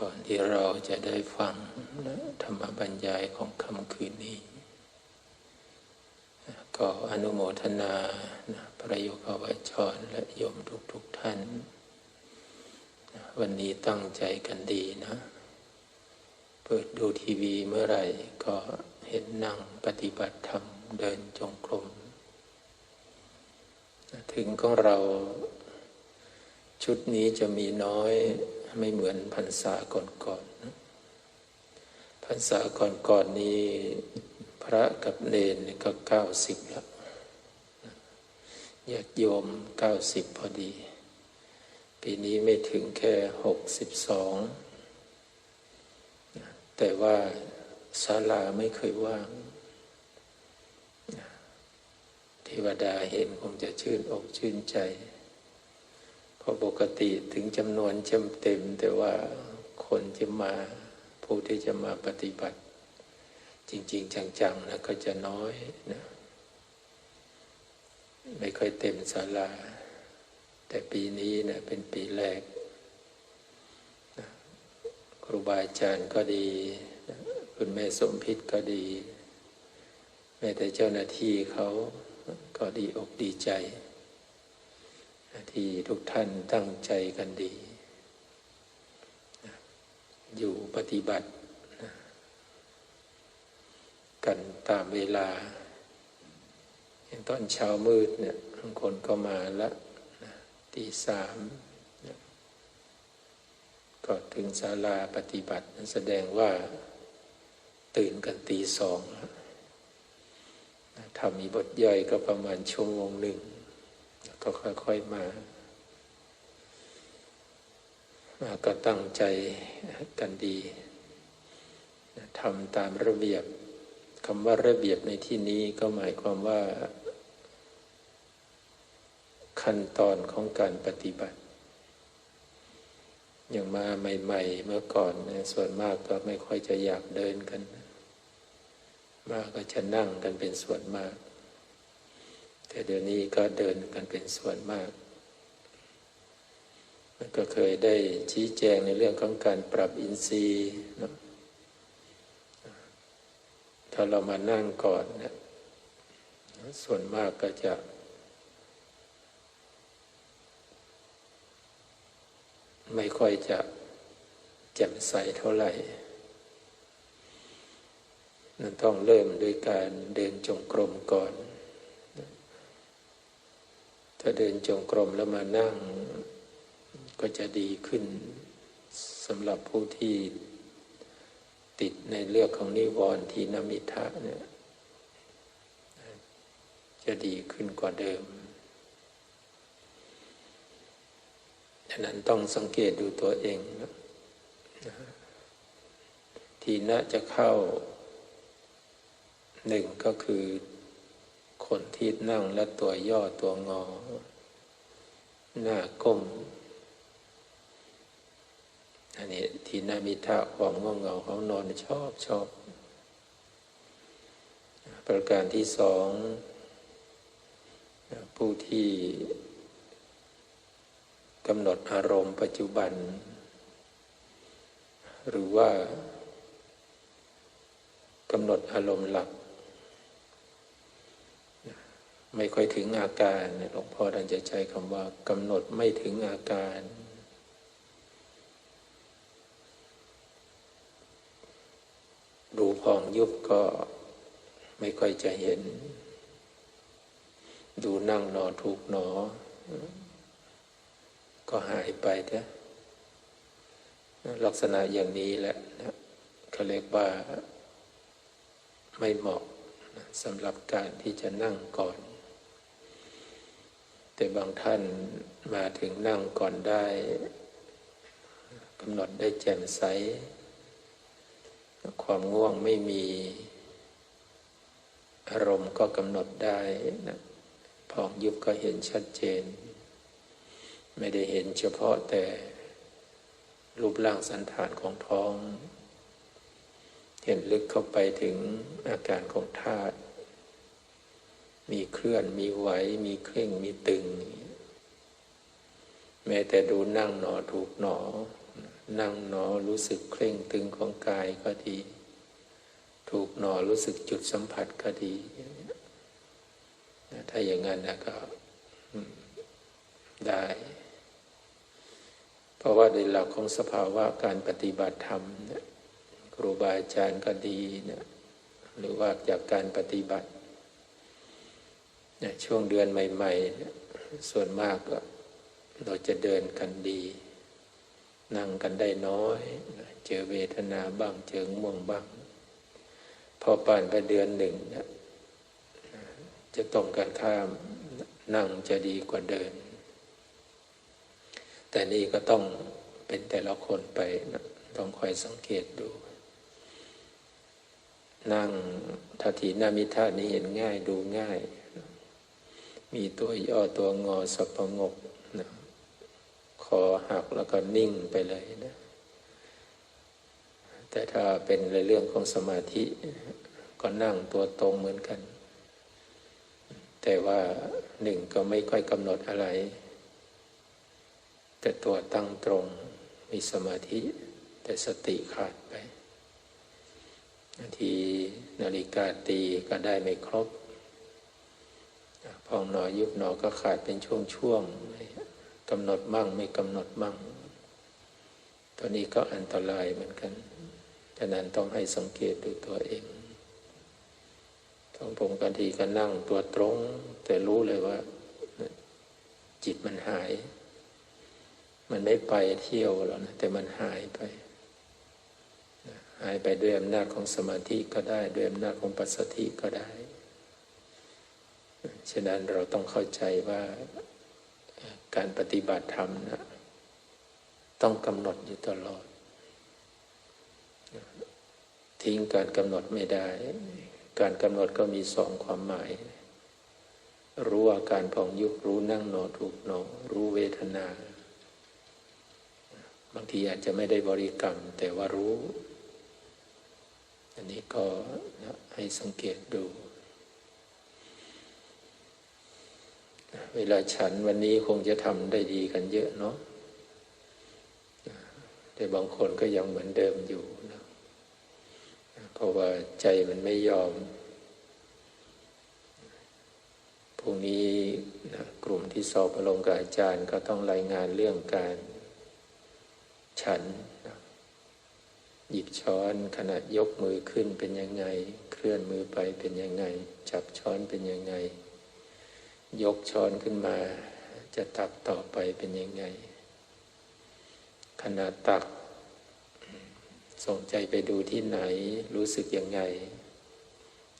ก่อนที่เราจะได้ฟังธรรมบรรยายของคำคืนนี้ ก็อนุโมทนาประโยคาวจรและโยมทุกๆทท่าน วันนี้ตั้งใจกันดีนะ เปิดดูทีวีเมื่อไหร่ก็เห็นนั่งปฏิบัติธรรมเดินจงกรมถึงของเราชุดนี้จะมีน้อย ไม่เหมือนพรรษาก่อนๆนะพรรษาก่อนๆนี้พระกับเนนก็เก้าสิบแล้วญาติโยมเก้าสิบพอดี ปีนี้ไม่ถึงแค่หกสิบสองแต่ว่าศาลาไม่เคยว่างเทวดาเห็นคงจะชื่นอกชื่นใจ พราะปกติถึงจำนวนจำเต็ม แต่ว่าคนที่มาผู้ที่จะมาปฏิบัติ จริง ๆ จังๆนะก็จะน้อยนะไม่ค่อยเต็มศาลา แต่ปีนี้นะเป็นปีแรกนะครูบาอาจารย์ก็ดีนะคุณแม่สมพิษก็ดี แม้แต่เจ้าหน้าที่เขาก็ดีอกดีใจ ที่ทุกท่านตั้งใจกันดี อยู่ปฏิบัติ กันตามเวลาอย่างตอนเช้ามืดเนี่ยบางคนก็มาละตีสามก็ถึงศาลาปฏิบัติแสดงว่าตื่นกันตีสองทำมีบทย่อยก็ประมาณชั่วโมงหนึ่ง ก็ค่อยๆมา มาก็ตั้งใจกันดีทำตามระเบียบคำว่าระเบียบในที่นี้ก็หมายความว่า ขั้นตอนของการปฏิบัติ อย่างมาใหม่ ๆ เมื่อก่อนส่วนมากก็ไม่ค่อยจะอยากเดินกัน มาก็จะนั่งกันเป็นส่วนมาก แต่เดี๋ยวนี้ก็เดินกันเป็นส่วนมากก็เคยได้ชี้แจงในเรื่องของการปรับอินทรีย์นะถ้าเรามานั่งก่อนเนี่ยส่วนมากก็จะ ไม่ค่อยจะแจ่มใสเท่าไหร่นั่นต้องเริ่มด้วยการเดินจงกรมก่อน ถ้าเดินจงกรมแล้วมานั่ง ก็จะดีขึ้นสำหรับผู้ที่ติดในเรื่องของนิวรณ์ทีนมิทะเนี่ยจะดีขึ้นกว่าเดิมฉะนั้นต้องสังเกตดูตัวเองนะทีน่าจะเข้าหนึ่งก็คือ คนที่นั่งและตัวย่อตัวงอ หน้าก้มอันนี้ทีนามิทะความง่วงเหงาเขานอนชอบชอบ ประการที่สอง ผู้ที่กำหนดอารมณ์ปัจจุบัน หรือว่ากำหนดอารมณ์หลัก ไม่ค่อยถึงอาการหลวงพ่อท่านจะใช้คำว่ากำหนดไม่ถึงอาการ ดูพองยุบก็ไม่ค่อยจะเห็น ดูนั่งนอนถูกหนอ ก็หายไปเถอะลักษณะอย่างนี้แหละนะเขาเรียกว่าไม่เหมาะสำหรับการที่จะนั่งก่อน แต่บางท่านมาถึงนั่งก่อนได้กำหนดได้แจ่มใส ความง่วงไม่มี อารมณ์ก็กำหนดได้นะพองยุบก็เห็นชัดเจน ไม่ได้เห็นเฉพาะแต่รูปร่างสันฐานของท้อง เห็นลึกเข้าไปถึงอาการของธาตุ มีเคลื่อนมีไหว มีเคร่งมีตึง แม้แต่ดูนั่งหนอถูกหนอ นั่งหนอรู้สึกเคร่งตึงของกายก็ดี ถูกหนอรู้สึกจุดสัมผัสก็ดี ถ้าอย่างนั้นนะก็ได้ เพราะว่าในหลักของสภาวะการปฏิบัติธรรมครูบาอาจารย์ก็ดีนะหรือว่าจากการปฏิบัติ นช่วงเดือนใหม่ๆ ส่วนมากก็เราจะเดินกันดี นั่งกันได้น้อย เจอเวทนาบ้าง เจอง่วงบ้าง พอผ่านไปเดือนหนึ่งนะจะตรงกันข้ามนั่งจะดีกว่าเดิน แต่นี่ก็ต้องเป็นแต่ละคนไปนะต้องคอยสังเกตดู นั่งทัทีนามิธานี้เห็นง่ายดูง่าย มีตัวย่อตัวงอสับประงกนะคอหักแล้วก็นิ่งไปเลยนะแต่ถ้าเป็นในเรื่องของสมาธิ ก็นั่งตัวตรงเหมือนกัน แต่ว่าหนึ่งก็ไม่ค่อยกำหนดอะไร แต่ตัวตั้งตรงมีสมาธิ แต่สติขาดไป นาทีนาฬิกาตีก็ได้ไม่ครบ พองหนอยุบหนอก็ขาดเป็นช่วงๆกำหนดมั่งไม่กำหนดมั่ง ตัวนี้ก็อันตรายเหมือนกันฉะนั้นต้องให้สังเกตดูตัวเองของผมกันทีก็นั่งตัวตรง แต่รู้เลยว่า จิตมันหาย มันไม่ไปเที่ยวแล้วนะแต่มันหายไปหายไปด้วยอำนาจของสมาธิก็ได้ ด้วยอำนาจของปัสสติก็ได้ ฉะนั้นเราต้องเข้าใจว่าการปฏิบัติธรรมนะต้องกำหนดอยู่ตลอด ทิ้งการกำหนดไม่ได้ การกำหนดก็มีสองความหมาย รู้อาการผ่องยุบรู้นั่งนอถูกนอนรู้เวทนา บางทีอาจจะไม่ได้บริกรรม แต่ว่ารู้ อันนี้ก็ให้สังเกตดู เวลาฉันวันนี้คงจะทำได้ดีกันเยอะเนาะแต่บางคนก็ยังเหมือนเดิมอยู่เพราะว่าใจมันไม่ยอมพรุ่งนี้นะกลุ่มที่สอบอารมณ์กับอาจารย์ก็ต้องรายงานเรื่องการฉันนะหยิบช้อนขนาดยกมือขึ้นเป็นยังไง เคลื่อนมือไปเป็นยังไง จับช้อนเป็นยังไง ยกช้อนขึ้นมา จะตักต่อไปเป็นยังไงขนาดตักส่งใจไปดูที่ไหนรู้สึกยังไง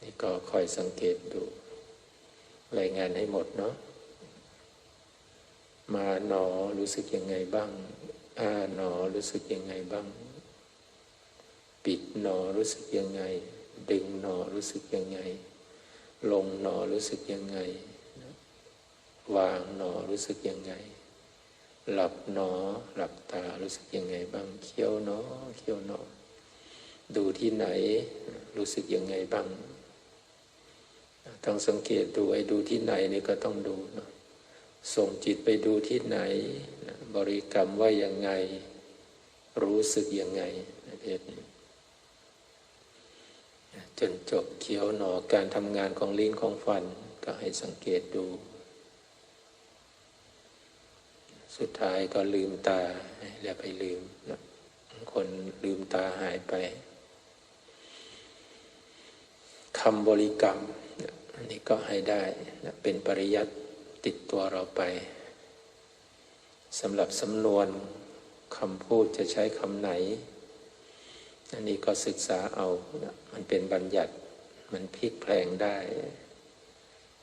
นี่ก็คอยสังเกตดู รายงานให้หมดเนาะมาหนอรู้สึกยังไงบ้างอ้าหนอรู้สึกยังไงบ้าง ปิดหนอรู้สึกยังไง ดึงหนอรู้สึกยังไง ลงหนอรู้สึกยังไง วางหนอรู้สึกยังไง หลับหนอหลับตารู้สึกยังไงบ้างเคี้ยวหนอเคี้ยวหนอดูที่ไหนรู้สึกยังไงบ้างต้องสังเกตดูไอ้ดูที่ไหนนี่ก็ต้องดูเนาะส่งจิตไปดูที่ไหน บริกรรมว่ายังไง รู้สึกยังไงเพศนี้จนจบเคี้ยวหนอการทำงานของลิ้นของฟันก็ให้สังเกตดู สุดท้ายก็ลืมตาแล้วไปลืมนะคนลืมตาหายไปคำบริกรรมอันนี้ก็ให้ได้นะเป็นปริยัติติดตัวเราไปสำหรับสำนวนคำพูดจะใช้คำไหน อันนี้ก็ศึกษาเอานะมันเป็นบัญญัติมันพลิกแพลงได้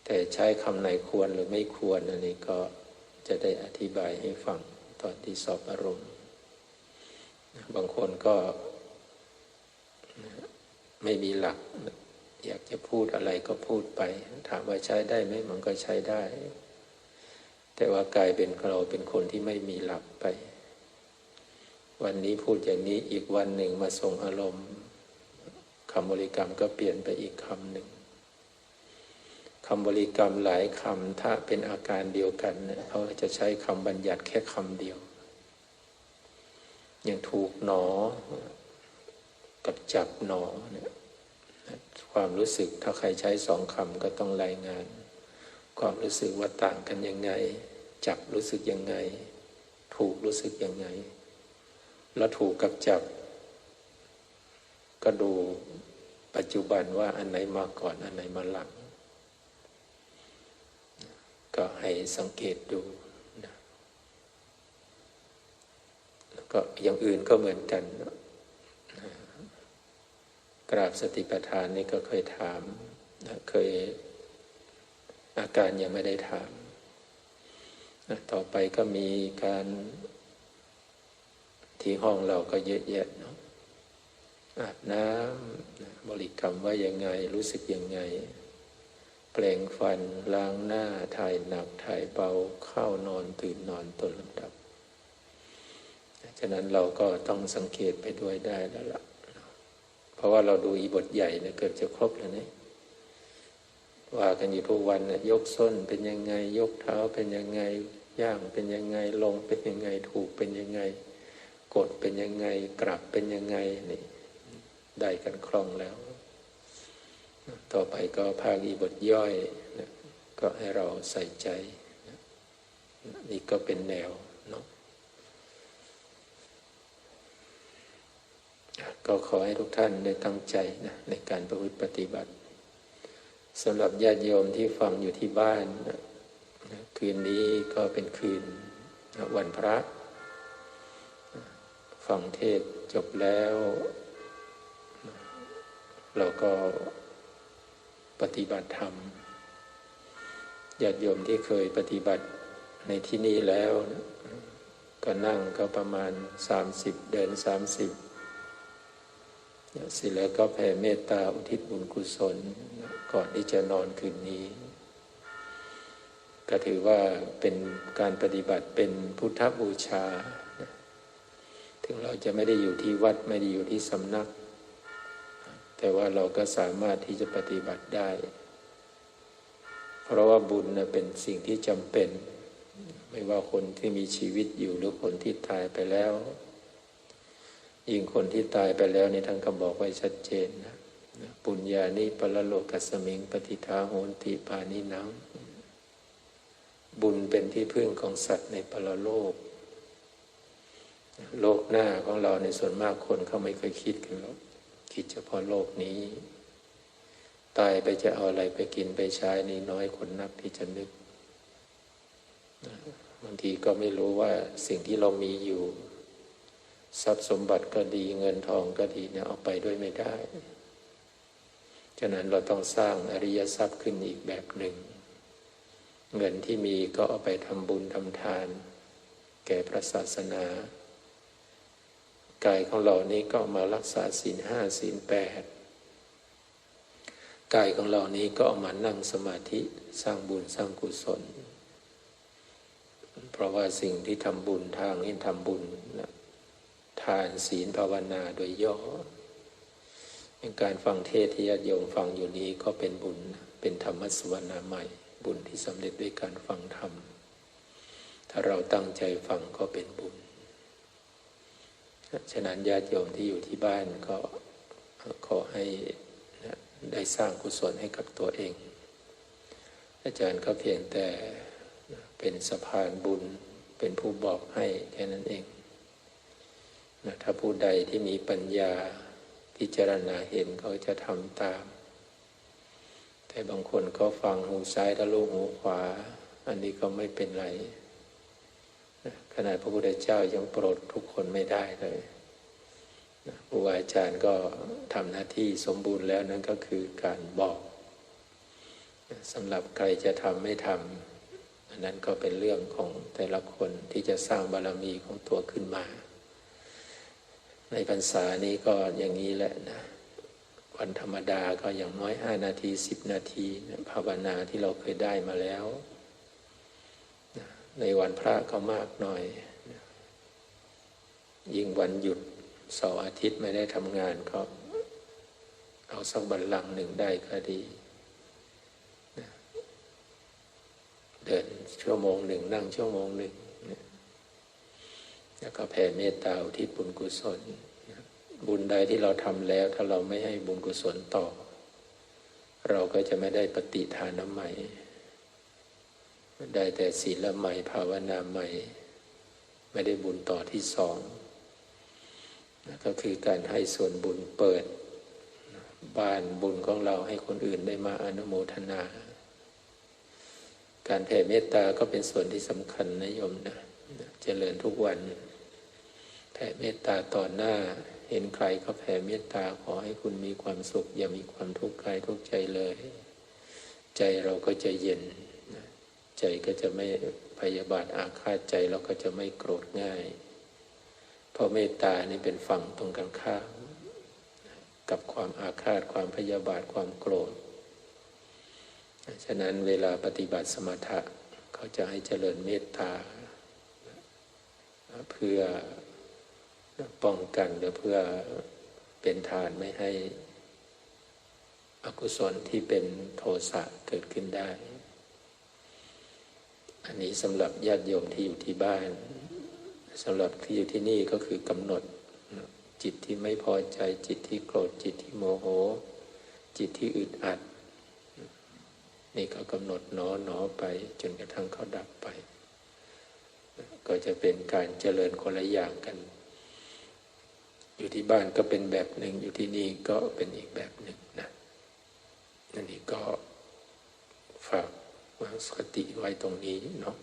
แต่ใช้คำไหนควรหรือไม่ควร อันนี้ก็ จะได้อธิบายให้ฟังตอนที่สอบอารมณ์ บางคนก็ไม่มีหลัก อยากจะพูดอะไรก็พูดไป ถามว่าใช้ได้ไหมมันก็ใช้ได้ แต่ว่ากลายเป็นเราเป็นคนที่ไม่มีหลักไป วันนี้พูดอย่างนี้อีกวันหนึ่งมาส่งอารมณ์คำบริกรรมก็เปลี่ยนไปอีกคำหนึ่ง คำบริกรรมหลายคำถ้าเป็นอาการเดียวกันเขาจะใช้คำบัญญัติแค่คำเดียว อยังถูกหนอ กับจับหนอเนี่ยความรู้สึกถ้าใครใช้สองคำก็ต้องรายงาน ความรู้สึกว่าต่างกันยังไง จับรู้สึกยังไง ถูกรู้สึกยังไง แล้วถูกกับจับ ก็ดูปัจจุบันว่าอันไหนมาก่อนอันไหนมาหลัง ก็ให้สังเกตดูนะแล้วก็อย่างอื่นก็เหมือนกันนะกราบสติปัฏฐานนี่ก็เคยถามนะเคยอาการยังไม่ได้ถามนะต่อไปก็มีการที่ห้องเราก็เยอะแยะเนาะอาบน้ำบริกรรมว่ายังไงรู้สึกยังไง ปลงฟันล้างหน้าถ่ายหนักถ่ายเบาเข้านอนตื่นนอนต้นลำดับ ฉะนั้นเราก็ต้องสังเกตไปด้วยได้แล้วล่ะ เพราะว่าเราดูอีบทใหญ่เนี่ยเกือบจะครบแล้วเนี่ยว่ากันอยู่ทุกวันน่ยยกส้นเป็นยังไง ยกเท้าเป็นยังไง ย่างเป็นยังไงลงเป็นยังไงถูกเป็นยังไง กดเป็นยังไง กลับเป็นยังไงนี่ได้กันคล่องแล้ว ต่อไปก็ภาคอีบทย่อยนะก็ให้เราใส่ใจนะนี่ก็เป็นแนวเนาะก็ขอให้ทุกท่านได้ตั้งใจนะในการประพฤติปฏิบัติสำหรับญาติโยมที่ฟังอยู่ที่บ้านนะคืนนี้ก็เป็นคืนวันพระ ฟังเทศจบแล้ว เราก็ ปฏิบัติธรรมญาติโยมที่เคยปฏิบัติในที่นี้แล้ว ก็นั่งก็ประมาณสามสิบเดินสามสิบเสร็จแล้วก็แผ่เมตตาอุทิศบุญกุศล ก่อนที่จะนอนคืนนี้ ก็ถือว่าเป็นการปฏิบัติเป็นพุทธบูชา ถึงเราจะไม่ได้อยู่ที่วัดไม่ได้อยู่ที่สำนัก แต่ว่าเราก็สามารถที่จะปฏิบัติได้ เพราะว่าบุญเป็นสิ่งที่จำเป็น ไม่ว่าคนที่มีชีวิตอยู่หรือคนที่ตายไปแล้ว ยิ่งคนที่ตายไปแล้วนี่ท่านก็บอกไว้ชัดเจนนะปุญญานิปรโลกัสมิงปฏิทาโหนติปานินังบุญเป็นที่พึ่งของสัตว์ในปรโลก โลกหน้าของเราในส่วนมากคนเขาไม่เคยคิดกันหรอก คิดเฉพาะโลกนี้ ตายไปจะเอาอะไรไปกินไปใช้นี่น้อยคนนักที่จะนึกบางทีก็ไม่รู้ว่าสิ่งที่เรามีอยู่ ทรัพย์สมบัติก็ดีเงินทองก็ดีเนี่ยเอาไปด้วยไม่ได้ฉะนั้นเราต้องสร้างอริยทรัพย์ขึ้นอีกแบบหนึ่ง เงินที่มีก็เอาไปทำบุญทำทาน แก่พระศาสนา กายของเรานี้ก็มารักษาศีลห้าศีลแปดกายของเรานี้ก็เอามานั่งสมาธิสร้างบุญสร้างกุศล เพราะว่าสิ่งที่ทำบุญทางนี้ทำบุญนะทานศีลภาวนาโดยย่อเป็นการฟังเทศที่ญาติโยมฟังอยู่นี้ก็เป็นบุญเป็นธรรมสวนาใหม่ บุญที่สำเร็จด้วยการฟังธรรม ถ้าเราตั้งใจฟังก็เป็นบุญ ฉะนั้นญาติโยมที่อยู่ที่บ้านก็ขอให้ได้สร้างกุศลให้กับตัวเอง อาจารย์ก็เพียงแต่เป็นสะพานบุญเป็นผู้บอกให้แค่นั้นเองนะถ้าผู้ใดที่มีปัญญาพิจารณาเห็นเขาจะทำตาม แต่บางคนก็ฟังหูซ้ายทะลุหูขวา อันนี้ก็ไม่เป็นไร ขนาดพระพุทธเจ้ายังโปรดทุกคนไม่ได้เลยครูอาจารย์ก็ทำหน้าที่สมบูรณ์แล้วนั่นก็คือการบอกสำหรับใครจะทำไม่ทำอันนั้นก็เป็นเรื่องของแต่ละคนที่จะสร้างบารรมีของตัวขึ้นมา ในพรรษานี้ก็อย่างนี้แหละนะวันธรรมดาก็อย่างน้อยห้านาทีสิบนาที ภาวนาที่เราเคยได้มาแล้ว ในวันพระก็มากหน่อย ยิ่งวันหยุดเสาร์อาทิตย์ไม่ได้ทำงานก็เอาสักบัลลังหนึ่งได้ก็ดี เดินชั่วโมงหนึ่งนั่งชั่วโมงหนึ่ง แล้วก็แผ่เมตตาอุทิศบุญกุศล บุญใดที่เราทำแล้ว ถ้าเราไม่ให้บุญกุศลต่อ เราก็จะไม่ได้ปฏิทานน้ำใหม่ ได้แต่ศีลใหม่ภาวนาใหม่ ไม่ได้บุญต่อที่สองก็คือการให้ส่วนบุญเปิด บ้านบุญของเราให้คนอื่นได้มาอนุโมทนา การแผ่เมตตาก็เป็นส่วนที่สำคัญนะโยมนะเจริญทุกวัน แผ่เมตตาต่อหน้า เห็นใครก็แผ่เมตตาขอให้คุณมีความสุข อย่ามีความทุกข์กายทุกข์ใจเลย ใจเราก็จะเย็น ใจก็จะไม่พยาบาทอาฆาตใจเราก็จะไม่โกรธง่ายเพราะเมตตานี่เป็นฝั่งตรงกันข้ามกับความอาฆาตความพยาบาทความโกรธ ฉะนั้นเวลาปฏิบัติสมถะเขาจะให้เจริญเมตตา เพื่อป้องกันหรือเพื่อเป็นฐานไม่ให้อกุศลที่เป็นโทสะเกิดขึ้นได้ อันนี้สำหรับญาติโยมที่อยู่ที่บ้านสำหรับที่อยู่ที่นี่ก็คือกำหนด จิตที่ไม่พอใจจิตที่โกรธจิตที่โมโห จิตที่อึดอัด นี่ก็กำหนดหนอหนอไปจนกระทั่งเขาดับไป ก็จะเป็นการเจริญคนละอย่างกัน อยู่ที่บ้านก็เป็นแบบหนึ่งอยู่ที่นี่ก็เป็นอีกแบบหนึ่งนะนั่นนี่ก็ สติไว้ตรงนี้เนาะ